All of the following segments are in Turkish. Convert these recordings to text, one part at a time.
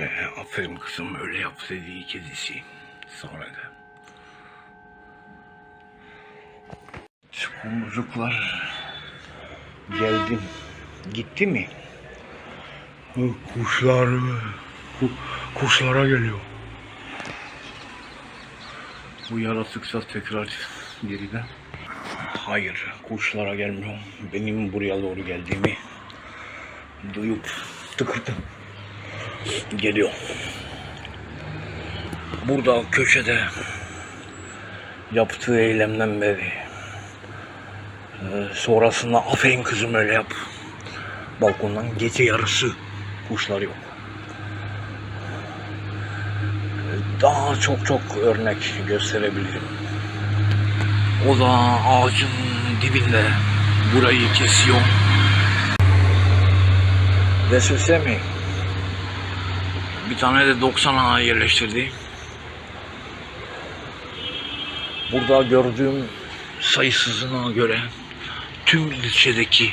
Ee, aferin kızım öyle yap dediği kedisi. Sonra da. Çukurcuklar geldim. Gitti mi? Kuşlar kuşlara geliyor. Bu yaratıksa tekrar geriden. Hayır, kuşlara gelmiyor. Benim buraya doğru geldiğimi duyup tıkırtı geliyor. Burada köşede yaptığı eylemden beri e, sonrasında aferin kızım öyle yap. Balkondan gece yarısı kuşlar yok. Daha çok çok örnek gösterebilirim. O da ağacın dibinde burayı kesiyor. Ve mi? Bir tane de 90'a yerleştirdi. Burada gördüğüm sayısızına göre tüm ilçedeki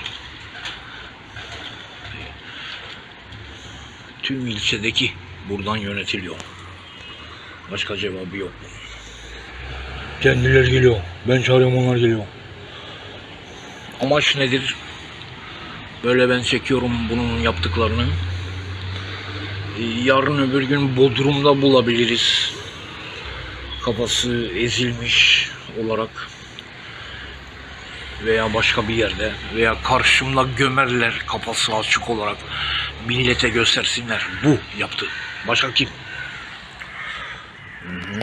tüm ilçedeki buradan yönetiliyor. Başka cevabı yok. Kendileri geliyor. Ben çağırıyorum onlar geliyor. Amaç nedir? Böyle ben çekiyorum bunun yaptıklarını. Yarın öbür gün Bodrum'da bulabiliriz. Kafası ezilmiş olarak veya başka bir yerde veya karşımda gömerler kafası açık olarak millete göstersinler. Bu yaptı. Başka kim? Hı hı.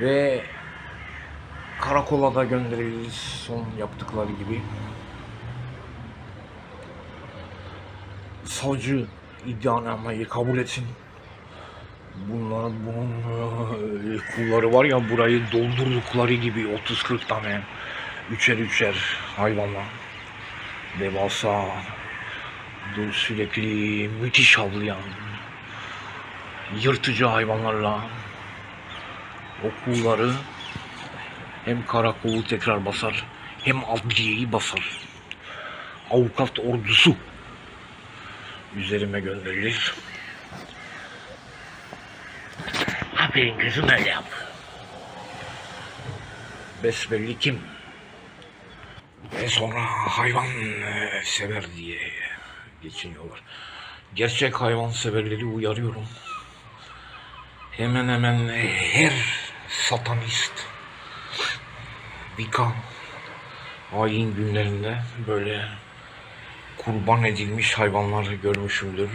Ve karakola da gönderiliriz son yaptıkları gibi. Savcı iddianameyi kabul etsin. Bunlar bunun e, kulları var ya burayı doldurdukları gibi 30-40 tane üçer üçer hayvanla devasa sürekli müthiş havlayan yırtıcı hayvanlarla o kulları hem karakolu tekrar basar hem adliyeyi basar. Avukat ordusu üzerime gönderilir. Aferin kızım öyle yap. Besbelli kim? Ve sonra hayvan e, sever diye geçiniyorlar. Gerçek hayvan severleri uyarıyorum. Hemen hemen her satanist Vika hain günlerinde böyle kurban edilmiş hayvanlar görmüşümdür.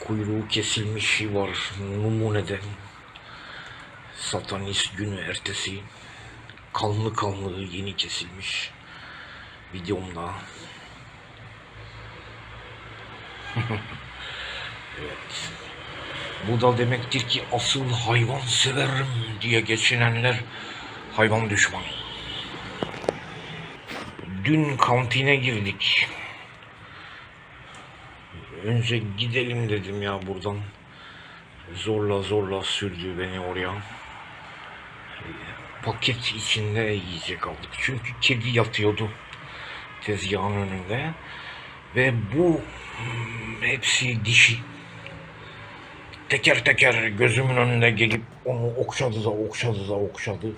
Kuyruğu kesilmiş var numunede. Satanist günü ertesi kanlı kanlı yeni kesilmiş videomda. evet. Bu da demektir ki asıl hayvan severim diye geçinenler hayvan düşmanı. Dün kantine girdik. Önce gidelim dedim ya buradan. Zorla zorla sürdü beni oraya. Paket içinde yiyecek aldık. Çünkü kedi yatıyordu tezgahın önünde. Ve bu hmm, hepsi dişi. Teker teker gözümün önünde gelip onu okşadı da okşadı da okşadı.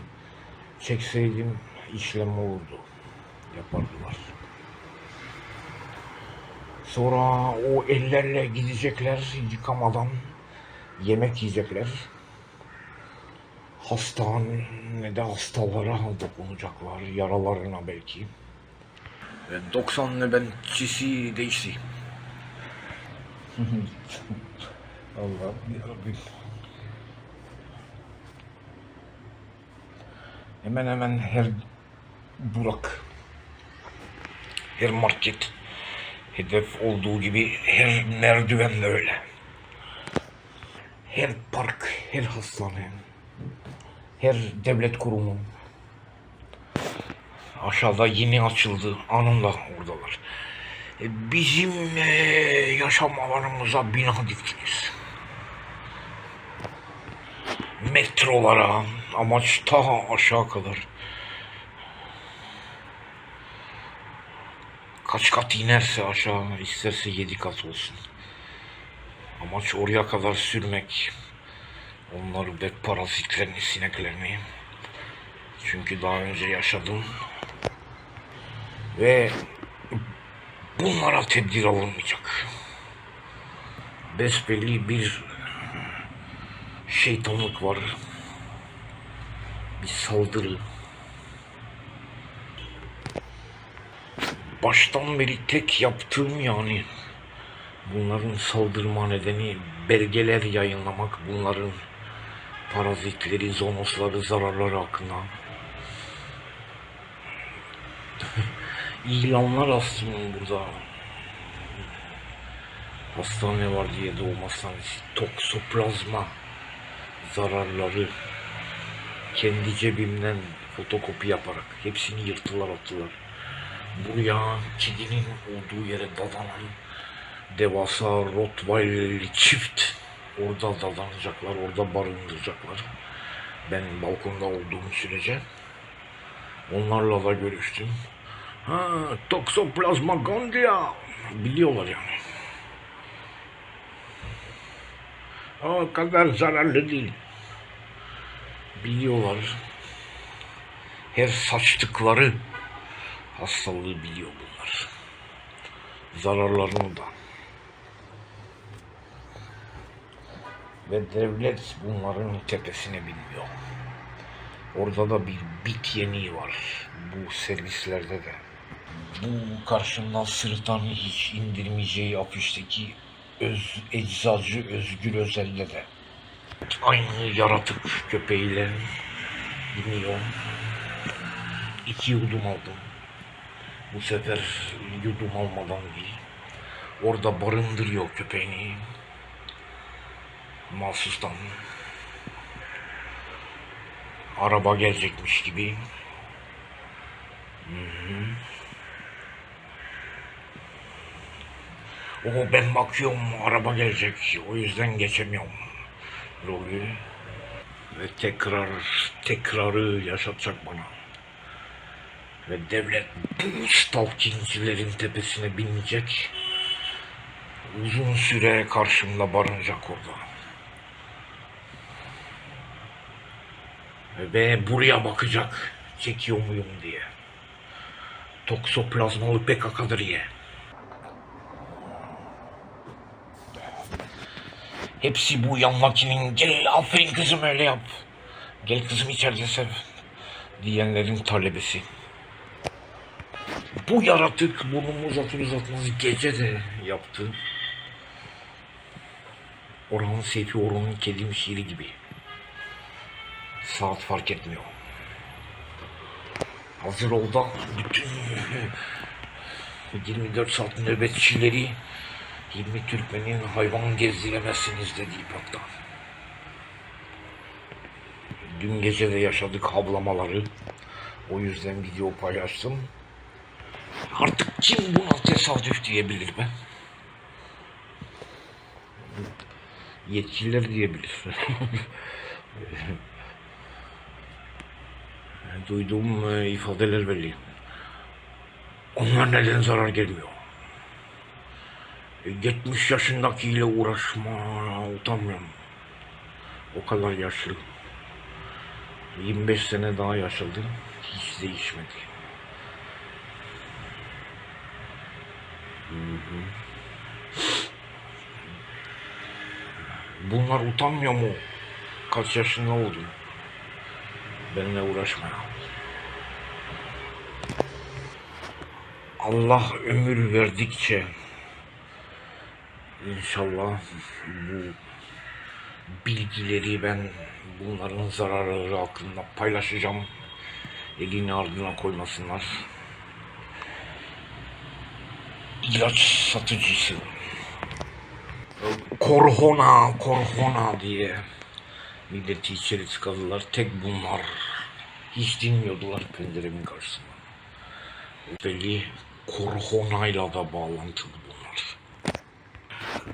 Çekseydim işlem olurdu. Yapardılar. Sonra o ellerle gidecekler yıkamadan yemek yiyecekler. Hastanede hastalara dokunacaklar, yaralarına belki. Ve 90 nöbetçisi değişti. Allah'ım yarabbim. Hemen hemen her durak, her market hedef olduğu gibi her merdiven de öyle. Her park, her hastane, her devlet kurumu aşağıda yeni açıldı anında oradalar. E, Bizim e, yaşam alanımıza bina diktiniz. Metrolara amaç ta aşağı kadar. Kaç kat inerse aşağı isterse yedi kat olsun. Amaç oraya kadar sürmek. Onları ve parazitlerini, sineklerini. Çünkü daha önce yaşadım. Ve bunlara tedbir alınmayacak. Besbelli bir şeytanlık var. Bir saldırı. Baştan beri tek yaptığım yani. Bunların saldırma nedeni belgeler yayınlamak, bunların parazitleri, zonosları, zararları hakkında. İlanlar aslında burada. Hastane var diye doğum hastanesi toksoplazma zararları kendi cebimden fotokopi yaparak hepsini yırttılar attılar. Buraya kedinin olduğu yere dadanan devasa Rottweiler'li çift orada dadanacaklar, orada barındıracaklar. Ben balkonda olduğum sürece onlarla da görüştüm. Ha, Toxoplasma gondia biliyorlar yani. O kadar zararlı değil. Biliyorlar. Her saçtıkları hastalığı biliyor bunlar. Zararlarını da. Ve devlet bunların tepesine binmiyor. Orada da bir bit yeniği var. Bu servislerde de. Bu karşımdan sırıtan hiç indirmeyeceği afişteki öz, eczacı Özgür Özel'de de. Aynı yaratık köpeğiyle biniyor. İki yudum aldım. Bu sefer yudum almadan değil. Orada barındırıyor köpeğini. Mahsustan. Araba gelecekmiş gibi. O ben bakıyorum araba gelecek. O yüzden geçemiyorum. Rolü. Ve tekrar tekrarı yaşatacak bana. Ve devlet bu stalkingcilerin tepesine binecek. Uzun süre karşımda barınacak orada. Ve buraya bakacak. Çekiyor muyum diye. Toksoplazmalı PKK'dır diye. Hepsi bu yanmakinin gel aferin kızım öyle yap. Gel kızım içeride sev. Diyenlerin talebesi. Bu yaratık burnumu uzatır uzatmaz gece de yaptı. Orhan'ın Seyfi Orhan'ın kedim şiiri gibi. Saat fark etmiyor. Hazır ol bütün 24 saat nöbetçileri 20 Türkmenin hayvan gezdiremezsiniz dediği hatta. Dün gece de yaşadık havlamaları. O yüzden video paylaştım. Artık kim buna tesadüf diyebilir be? Yetkililer diyebilir. Duyduğum e, ifadeler belli. Onlar neden zarar gelmiyor? E, 70 yaşındakiyle uğraşma utanmıyorum. O kadar yaşlı. 25 sene daha yaşadı. Hiç değişmedi. Bunlar utanmıyor mu? Kaç yaşında oldun? Benimle uğraşma. Allah ömür verdikçe inşallah bu bilgileri ben bunların zararları hakkında paylaşacağım. Elini ardına koymasınlar. İlaç satıcısı. Korhona, korhona diye milleti içeri tıkadılar. Tek bunlar. Hiç dinmiyordular penceremin karşısında. Belli korhonayla da bağlantılı bunlar.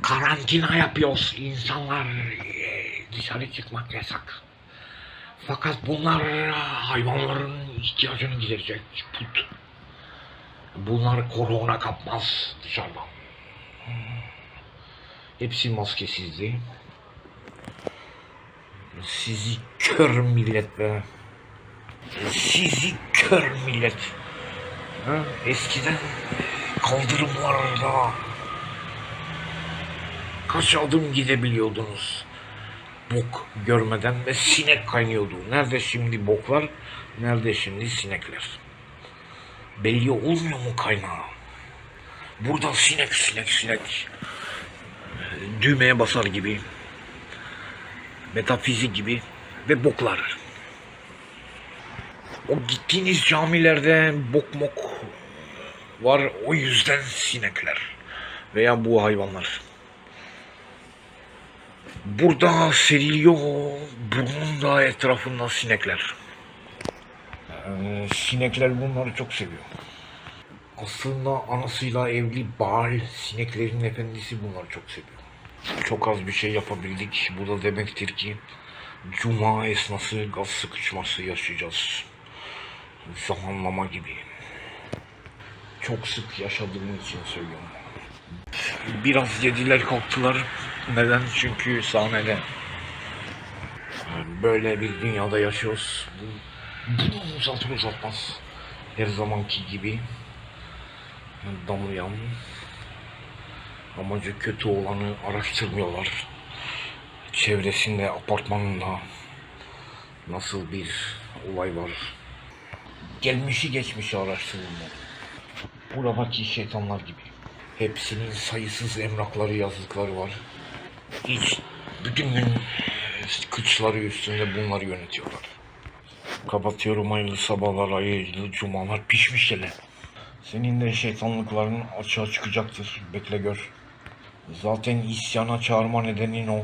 Karantina yapıyoruz. İnsanlar dışarı çıkmak yasak. Fakat bunlar hayvanların ihtiyacını giderecek. Put. Bunlar korona kapmaz dışarıdan. Hepsi maskesizdi. Sizi kör millet be. Sizi kör millet. Ha? Eskiden kaldırımlarda kaç adım gidebiliyordunuz? Bok görmeden ve sinek kaynıyordu. Nerede şimdi boklar? Nerede şimdi sinekler? Belli olmuyor mu kaynağı? Burada sinek sinek sinek. Düğmeye basar gibi. Metafizik gibi. Ve boklar. O gittiğiniz camilerde bok mok var. O yüzden sinekler. Veya bu hayvanlar. Burada seriliyor burnun da etrafında sinekler. Ee, sinekler bunları çok seviyor. Aslında anasıyla evli Baal sineklerin efendisi bunları çok seviyor. Çok az bir şey yapabildik. Bu da demektir ki Cuma esnası gaz sıkışması yaşayacağız. Zamanlama gibi. Çok sık yaşadığım için söylüyorum. Biraz yediler kalktılar. Neden? Çünkü sahnede. Böyle bir dünyada yaşıyoruz. Bu- uzatır uzatmaz. Her zamanki gibi. Damlayan. Amacı kötü olanı araştırmıyorlar. Çevresinde, apartmanında nasıl bir olay var. Gelmişi geçmişi araştırılmalı. Buradaki şeytanlar gibi. Hepsinin sayısız emrakları yazdıkları var. Hiç bütün gün kıçları üstünde bunları yönetiyorlar. Kapatıyorum hayırlı sabahlar, hayırlı cumalar pişmiş hele. Senin de şeytanlıkların açığa çıkacaktır. Bekle gör. Zaten isyana çağırma nedenin o.